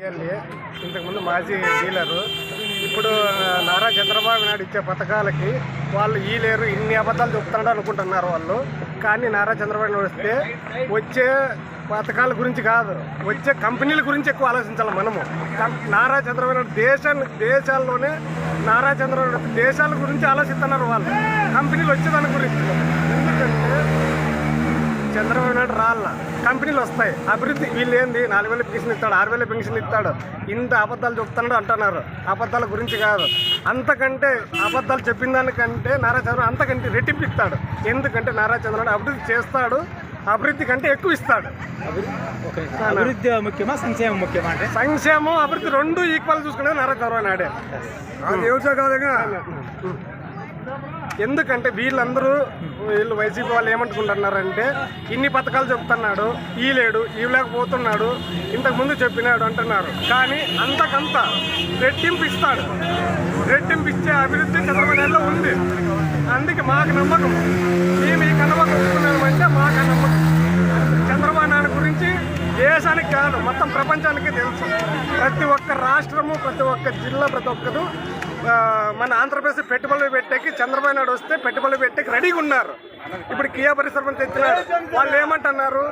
ఇంతకుముందు మాజీ డీలరు. ఇప్పుడు నారా చంద్రబాబు నాయుడు ఇచ్చే పథకాలకి వాళ్ళు ఈ లేరు ఇన్ని అబద్ధాలు చెప్తున్నాడు అనుకుంటున్నారు వాళ్ళు. కానీ నారా చంద్రబాబు నాయుడు వస్తే వచ్చే పథకాల గురించి కాదు వచ్చే కంపెనీల గురించి ఎక్కువ ఆలోచించాలి మనము. నారా చంద్రబాబు నాయుడు దేశాన్ని దేశాల్లోనే నారా చంద్రబాబు నాయుడు దేశాల గురించి ఆలోచిస్తున్నారు వాళ్ళు. కంపెనీలు వచ్చేదాని గురించి. నాయుడు రాళ్ళ కంపెనీలు వస్తాయి. అభివృద్ధి వీళ్ళు ఏంది? నాలుగు వేల పెన్షన్ ఇస్తాడు ఆరు వేల పెన్షన్ ఇస్తాడు. ఇంత అబద్ధాలు చెప్తున్నాడు అంటున్నారు. అబద్ధాల గురించి కాదు. అంతకంటే అబద్ధాలు చెప్పిన దానికంటే నారా చంద్రబాబు అంతకంటే రెట్టింపు ఇస్తాడు. ఎందుకంటే నారా చంద్రబాబు అభివృద్ధి చేస్తాడు. అభివృద్ధి కంటే ఎక్కువ ఇస్తాడు. అభివృద్ధి ముఖ్యమా సంక్షేమం ముఖ్యమా అంటే? సంక్షేమం అభివృద్ధి రెండు ఈక్వల్ చూసుకునేది నారా చంద్రబాబు నాయుడే. కాదుగా ఎందుకంటే వీళ్ళందరూ వీళ్ళు వైసీపీ వాళ్ళు ఏమంటుకుంటున్నారంటే ఇన్ని పథకాలు చెప్తున్నాడు ఈ లేడు ఇవ్వలేకపోతున్నాడు లేకపోతున్నాడు ఇంతకుముందు చెప్పినాడు అంటున్నారు. కానీ అంతకంత రెట్టింపు ఇస్తాడు. రెట్టింపు ఇచ్చే అభివృద్ధి చంద్రబాబు ఉంది. అందుకే మాకు నమ్మకం. మేము ఈ కనబక మాకు నమ్మకం. చంద్రబాబు నాయుడు గురించి దేశానికి కాదు మొత్తం ప్రపంచానికి తెలుసు. ప్రతి ఒక్క రాష్ట్రము ప్రతి ఒక్క జిల్లా ప్రతి ఒక్కరు మన ఆంధ్రప్రదేశ్ పెట్టుబడులు పెట్టేకి చంద్రబాబు నాయుడు వస్తే పెట్టుబడులు పెట్టేకి రెడీగా ఉన్నారు. ఇప్పుడు కియా పరిశ్రమలు తెచ్చినారు వాళ్ళు ఏమంటున్నారు?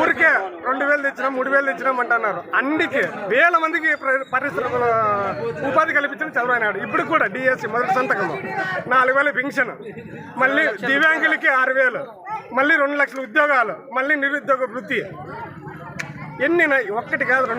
ఊరికే రెండు వేలు తెచ్చినాం మూడు వేలు తెచ్చినాం అంటున్నారు. అన్నికి వేల మందికి ప్ర- పరిశ్రమల ఉపాధి కల్పించిన చంద్రబాబు నాయుడు. ఇప్పుడు కూడా డిఎస్సి మొదటి సంతకము. నాలుగు వేల పెన్షన్ మళ్ళీ దివ్యాంగులకి ఆరు వేలు. మళ్ళీ రెండు లక్షల ఉద్యోగాలు. మళ్ళీ నిరుద్యోగ వృత్తి. ఎన్ని ఒక్కటి కాదు రెండు